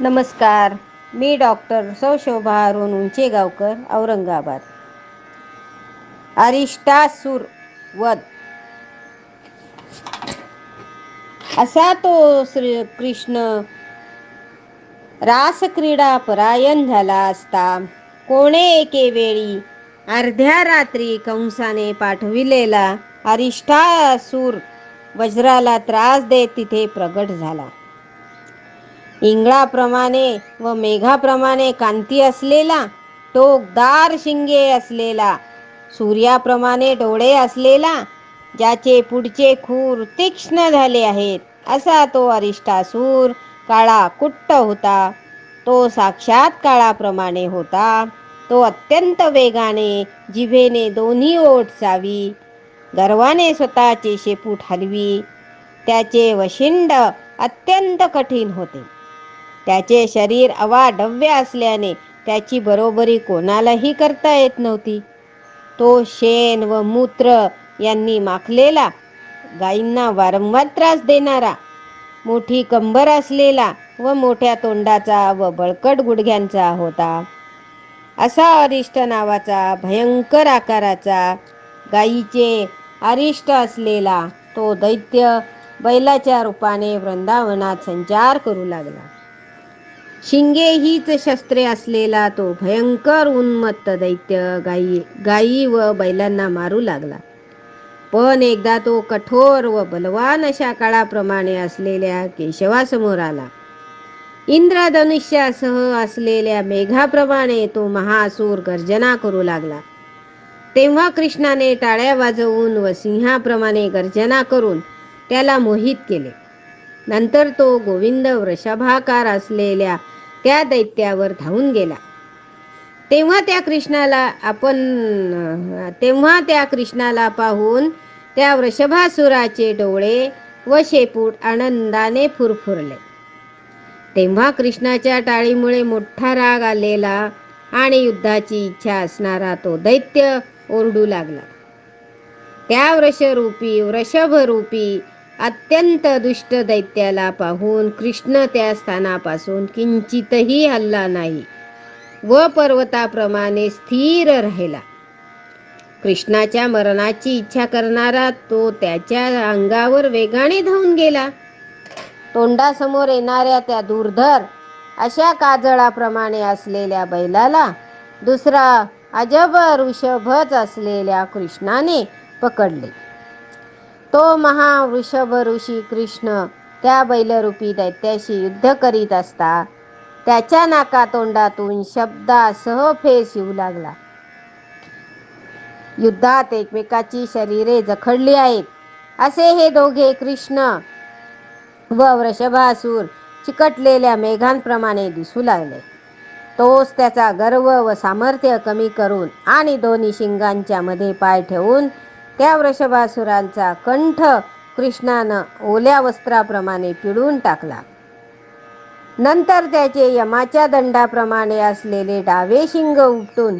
नमस्कार. मी डॉक्टर सौशोभा अरुण उंचेगावकर औरंगाबाद. अरिष्टासूर वध. असा तो श्री कृष्ण रासक्रीडा परायण झाला असता कोणे एके वेळी अर्ध्या रात्री कंसाने पाठविलेला अरिष्टासूर वज्राला त्रास देत तिथे प्रगट झाला. इंगळाप्रमाणे व मेघाप्रमाणे कांती असलेला टोकदार शिंगे असलेला सूर्याप्रमाणे डोळे असलेला ज्याचे पुढचे खूर तीक्ष्ण झाले आहेत असा तो अरिष्टासूर काळा कुट्ट होता. तो साक्षात काळाप्रमाणे होता. तो अत्यंत वेगाने जिभेने दोन्ही ओठ चावी गर्वाने स्वतःचे शेपूट हलवी. त्याचे वशिंड अत्यंत कठीण होते. त्याचे शरीर अवाढव्य असल्याने त्याची बरोबरी कोणालाही करता येत नव्हती. तो शेण व मूत्र यांनी माखलेला गायींना वारंवार त्रास देणारा मोठी कंबर असलेला व मोठ्या तोंडाचा व बळकट गुडघ्यांचा होता. असा अरिष्ट नावाचा भयंकर आकाराचा गायीचे अरिष्ट असलेला तो दैत्य बैलाच्या रूपाने वृंदावनात संचार करू लागला. शिंगे हीच शस्त्रे असलेला तो भयंकर उन्मत्त दैत्य गायी गायी व बैलांना मारू लागला. पण एकदा तो कठोर व बलवान अशा काळाप्रमाणे असलेल्या केशवासमोर आला. इंद्रधनुष्यासह असलेल्या मेघाप्रमाणे तो महासूर गर्जना करू लागला. तेव्हा कृष्णाने टाळ्या वाजवून व सिंहाप्रमाणे गर्जना करून त्याला मोहित केले. नंतर तो गोविंद वृषभाकार असलेल्या त्या दैत्यावर धावून गेला. तेव्हा त्या कृष्णाला आपण तेव्हा त्या कृष्णाला पाहून त्या वृषभासुराचे डोळे व शेपूट आनंदाने फुरफुरले. तेव्हा कृष्णाच्या टाळीमुळे मोठा राग आलेला आणि युद्धाची इच्छा असणारा तो दैत्य ओरडू लागला. त्या वृषरूपी वृषभरूपी अत्यंत दुष्ट दैत्याला पाहून कृष्ण त्या स्थानापासून किंचितही हल्ला नाही व पर्वताप्रमाणे स्थिर राहिला. कृष्णाच्या मरणाची इच्छा करणारा तो त्याच्या अंगावर वेगाने धावून गेला. तोंडासमोर येणाऱ्या त्या दूरधर अशा काजळाप्रमाणे असलेल्या बैलाला दुसरा अजब ऋषभच असलेल्या कृष्णाने पकडले. तो महावृषभ ऋषी कृष्ण त्या बैलरूपी दैत्याशी युद्ध करीत असता त्याच्या नाका तोंडातून शब्दासह फेस येऊ लागला. युद्धात एकमेकाची शरीरे जखडली आहेत. असे हे दोघे कृष्ण व वृषभासूर चिकटलेल्या मेघांप्रमाणे दिसू लागले. तोच त्याचा गर्व व सामर्थ्य कमी करून आणि दोन्ही शिंगांच्या मध्ये पाय ठेवून त्या वृषभासुरांचा कंठ कृष्णानं ओल्या वस्त्राप्रमाणे पिळून टाकला. नंतर त्याचे यमाच्या दंडाप्रमाणे असलेले डावे शिंग उपटून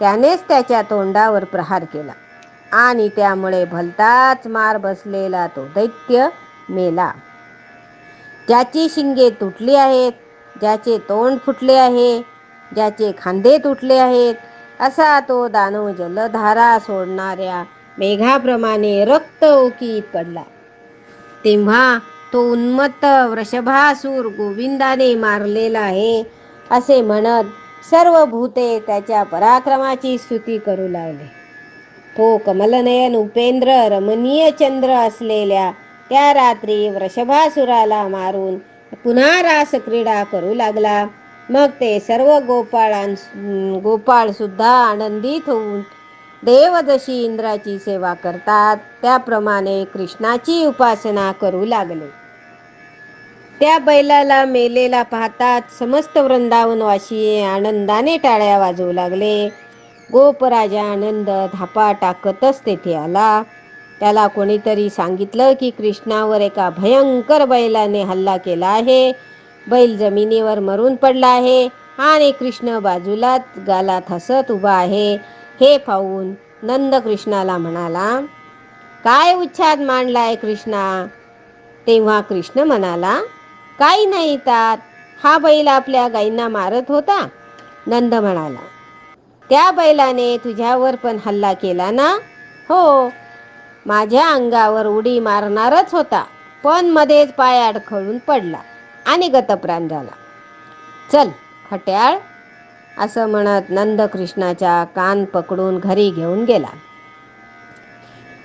त्यानेच त्याच्या तोंडावर प्रहार केला आणि त्यामुळे भलताच मार बसलेला तो दैत्य मेला. ज्याची शिंगे तुटली आहेत ज्याचे तोंड फुटले आहे ज्याचे खांदे तुटले आहेत असा तो दानव जलधारा सोडणाऱ्या मेघाप्रमाणे रक्त ओकीत पडला. तेव्हा तो उन्मत्त वृषभासूर गोविंदाने मारलेला आहे असे म्हणत सर्व भूते त्याच्या पराक्रमाची स्तुती करू लागले. तो कमलनयन उपेंद्र रमणीय चंद्र असलेल्या त्या रात्री वृषभासुराला मारून पुन्हा रास क्रीडा करू लागला. मग ते सर्व गोपाळां गोपाळ सुद्धा आनंदित होऊन देव जशी इंद्राची सेवा करतात. त्याप्रमाणे कृष्णाची उपासना करू लागले. त्या बैलाला मेलेला पाहतात समस्त वृंदावनवासी आनंदाने टाळ्या वाजवू लागले. गोपराजा आनंद धापा टाकतच तेथे आला. त्याला कोणीतरी सांगितलं की कृष्णावर एका भयंकर बैलाने हल्ला केला आहे. बैल जमिनीवर मरून पडला आहे आणि कृष्ण बाजूलाच गालात हसत उभा आहे. हे पाहून नंद कृष्णाला म्हणाला काय उच्छाद मांडलाय कृष्णा? तेव्हा कृष्ण म्हणाला काही नाही तात हा बैल आपल्या गाईंना मारत होता. नंद म्हणाला त्या बैलाने तुझ्यावर पण हल्ला केला ना? हो माझ्या अंगावर उडी मारणारच होता पण मध्येच पाय अडखळून पडला आणि गतप्राण झाला. चल खट्याळ असं म्हणत नंद कृष्णाच्या कान पकडून घरी घेऊन गेला.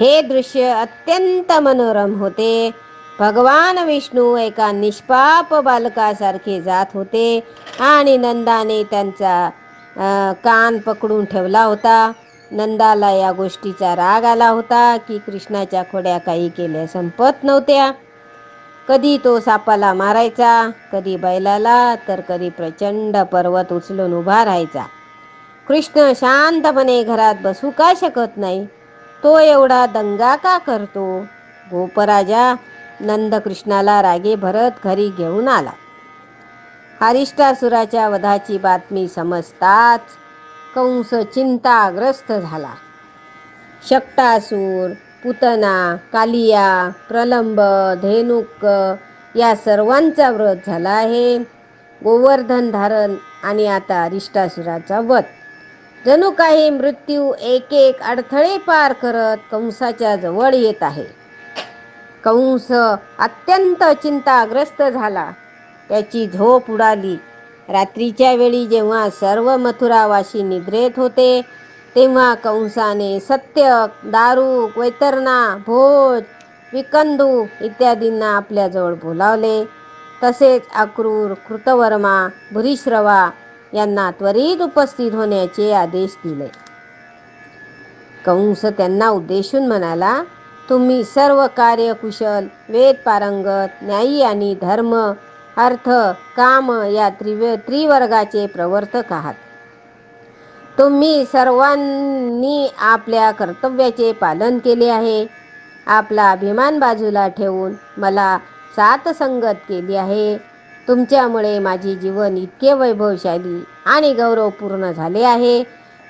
हे दृश्य अत्यंत मनोरम होते. भगवान विष्णू एका निष्पाप बालकासारखे जात होते आणि नंदाने त्यांचा कान पकडून ठेवला होता. नंदाला या गोष्टीचा राग आला होता की कृष्णाच्या खोड्या काही केल्या संपत नव्हत्या. कधी तो सापाला मारायचा कधी बैलाला तर कधी प्रचंड पर्वत उचलून उभा राहायचा. कृष्ण शांतपणे घरात बसू का शकत नाही? तो एवढा दंगा का करतो? गोपराजा नंदकृष्णाला रागे भरत घरी घेऊन आला. हरिष्टासुराच्या वधाची बातमी समजताच कंस चिंताग्रस्त झाला. शक्टासूर पुतना कालिया प्रलंब धेनुक या सर्वांचा व्रत झाला आहे. गोवर्धन धारण आणि आता अरिष्टासुराचा वध. जणू काही मृत्यू एक एक अडथळे पार करत कंसाच्या जवळ येत आहे. कंस अत्यंत चिंताग्रस्त झाला. त्याची झोप उडाली. रात्रीच्या वेळी जेव्हा सर्व मथुरावाशी निद्रेत होते तेव्हा कंसाने सत्य दारू वैतरणा भोज विकंदू इत्यादींना आपल्याजवळ बोलावले. तसेच अक्रूर कृतवर्मा भुरीश्रवा यांना त्वरित उपस्थित होण्याचे आदेश दिले. कंस त्यांना उद्देशून म्हणाला तुम्ही सर्व कार्यकुशल वेद पारंगत न्यायी आणि धर्म अर्थ काम या त्रिव त्रिवर्गाचे प्रवर्तक आहात. तुम्ही सर्वांनी आपल्या कर्तव्याचे पालन केले आहे. आपला अभिमान बाजूला ठेवून मला सात संगत केली आहे. तुमच्यामुळे माझे जीवन इतके वैभवशाली आणि गौरवपूर्ण झाले आहे.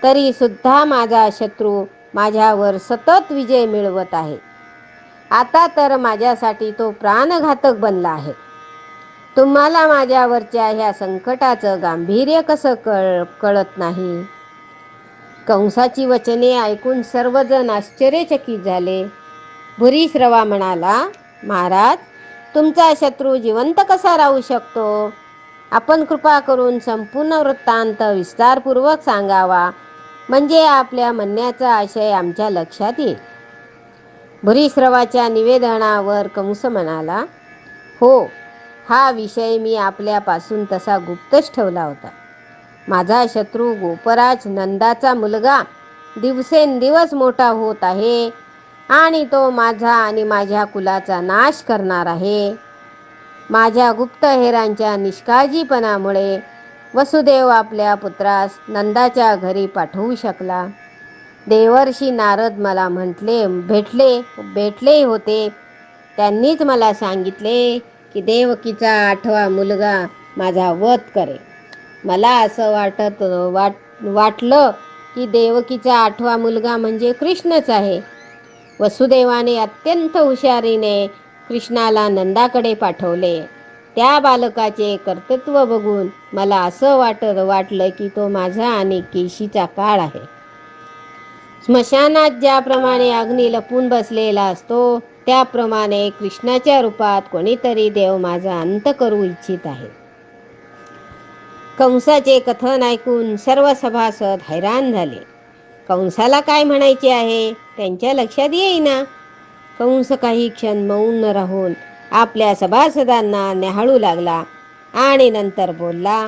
तरी सुद्धा माझा शत्रू माझ्यावर सतत विजय मिळवत आहे. आता तर माझ्यासाठी तो प्राणघातक बनला आहे. तुम्हाला माझ्यावरच्या ह्या संकटाचं गांभीर्य कसं कळ कळत नाही? कंसाची वचने ऐकून सर्वजण आश्चर्यचकित झाले. भुरीश्रवा म्हणाला महाराज तुमचा शत्रू जिवंत कसा राहू शकतो? आपण कृपा करून संपूर्ण वृत्तांत विस्तारपूर्वक सांगावा. म्हणजे आपल्या म्हणण्याचा आशय आमच्या लक्षात येईल. भुरीश्रवाच्या निवेदनावर कंस म्हणाला हो हा विषय मी आपल्यापासून तसा गुप्तच ठेवला होता. माझा शत्रू गोपराज नंदाचा मुलगा दिवसेंदिवस मोठा होत आहे आणि तो माझा आणि माझ्या कुलाचा नाश करणार आहे. माझ्या गुप्तहेरांच्या निष्काळजीपणामुळे वसुदेव आपल्या पुत्रास नंदाच्या घरी पाठवू शकला. देवर्षी नारद मला म्हटले भेटले भेटले होते. त्यांनीच मला सांगितले की देवकीचा आठवा मुलगा माझा वध करे मला असं वाटत वाट वाटलं की देवकीचा आठवा मुलगा म्हणजे कृष्णच आहे. वसुदेवाने अत्यंत हुशारीने कृष्णाला नंदाकडे पाठवले. त्या बालकाचे कर्तृत्व बघून मला असं वाटत वाटलं की तो माझा आणि केशीचा काळ आहे. स्मशानात ज्याप्रमाणे अग्नी लपून बसलेला असतो त्याप्रमाणे कृष्णाच्या रूपात कोणीतरी देव माझा अंत करू इच्छित आहे. कंसाचे कथन ऐकून सर्व सभासद हैराण झाले. कंसाला काय म्हणायचे आहे? त्यांच्या लक्षात येईना. कंस काही क्षण मौन राहून आपल्या सभासदांना न्याहाळू लागला आणि नंतर बोलला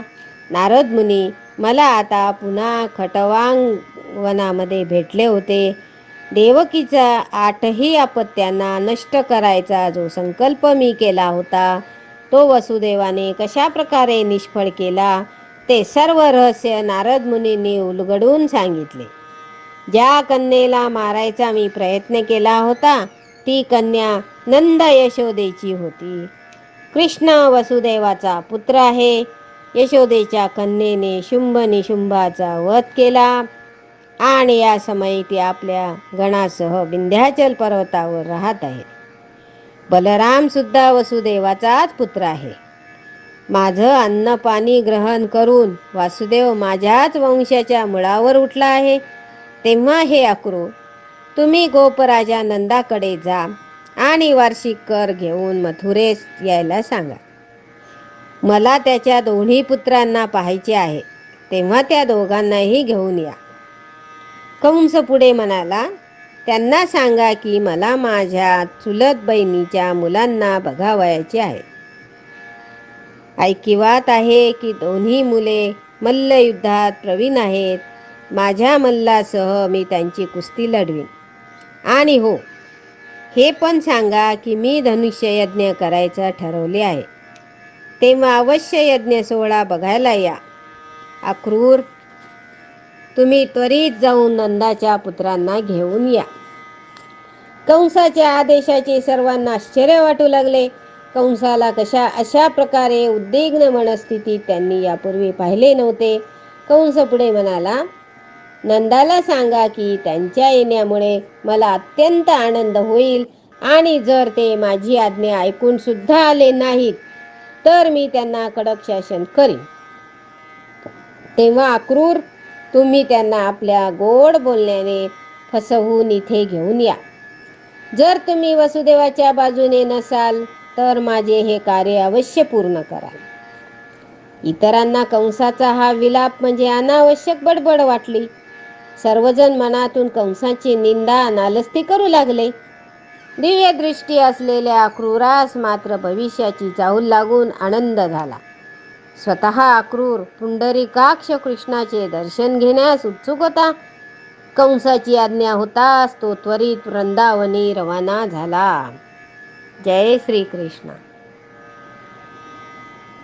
नारद मुनी मला आता पुन्हा खटवांग वनामध्ये भेटले होते. देवकीचा आठही आपत्त्यांना नष्ट करायचा जो संकल्प मी केला होता तो वसुदेवाने कशा प्रकारे निष्फळ केला? ते सर्व रहस्य नारद मुनींनी उलगडून सांगितले. ज्या कन्येला मारायचा मी प्रयत्न केला होता ती कन्या नंद यशोदेची होती. कृष्ण वसुदेवाचा पुत्र आहे. यशोदेच्या कन्येने शुंभ निशुंभाचा वध केला आणि या समयी ती आपल्या गणासह विंध्याचल पर्वतावर राहत आहे बलराम सुद्धा वसुदेवाचाच पुत्र आहे. माझं अन्नपाणी ग्रहण करून वासुदेव माझ्याच वंशाच्या मुळावर उठला आहे. तेव्हा हे अक्रू तुम्ही गोपराजा नंदाकडे जा आणि वार्षिक कर घेऊन मथुरेस यायला सांगा. मला त्याच्या दोन्ही पुत्रांना पाहायचे आहे. तेव्हा त्या दोघांनाही घेऊन या. कंस पुढे म्हणाला त्यांना सांगा की मला माझ्या चुलत बहिणीच्या मुलांना बघावयाचे आहे. ऐकिवात आहे की दोन्ही मुले मल्लयुद्धात प्रवीण आहेत. माझ्या मल्लासह मी त्यांची कुस्ती लढवीन. आणि हो हे पण सांगा की मी धनुष्ययज्ञ करायचं ठरवले आहे. तेव्हा अवश्य यज्ञ सोहळा बघायला या. अक्रूर तुम्ही त्वरित जाऊन नंदाच्या पुत्रांना घेऊन या. कंसाच्या आदेशाचे सर्वांना आश्चर्य वाटू लागले. कंसाला कशा अशा प्रकारे उद्विग्न मनस्थितीत त्यांनी यापूर्वी पाहिले नव्हते. कंस पुढे म्हणाला नंदाला सांगा की त्यांच्या येण्यामुळे मला अत्यंत आनंद होईल आणि जर ते माझी आज्ञा ऐकून सुद्धा आले नाहीत तर मी त्यांना कडक शासन करीन. तेव्हा अक्रूर तुम्ही त्यांना आपल्या गोड बोलण्याने फसवून इथे घेऊन या. जर तुम्ही वसुदेवाच्या बाजूने नसाल तर माझे हे कार्य अवश्य पूर्ण करा. इतरांना कंसाचा हा विलाप म्हणजे अनावश्यक बडबड वाटली. सर्वजण मनातून कंसाची निंदा नालस्ती करू लागले. दिव्य दृष्टी असलेल्या क्रूरास मात्र भविष्याची चाहूल लागून आनंद झाला. स्वतः अक्रूर पुंडरीकाक्ष कृष्णाचे दर्शन घेण्यास उत्सुक होता. कंसाची आज्ञा होताच तो त्वरित वृंदावनी रवाना झाला. जय श्रीकृष्ण.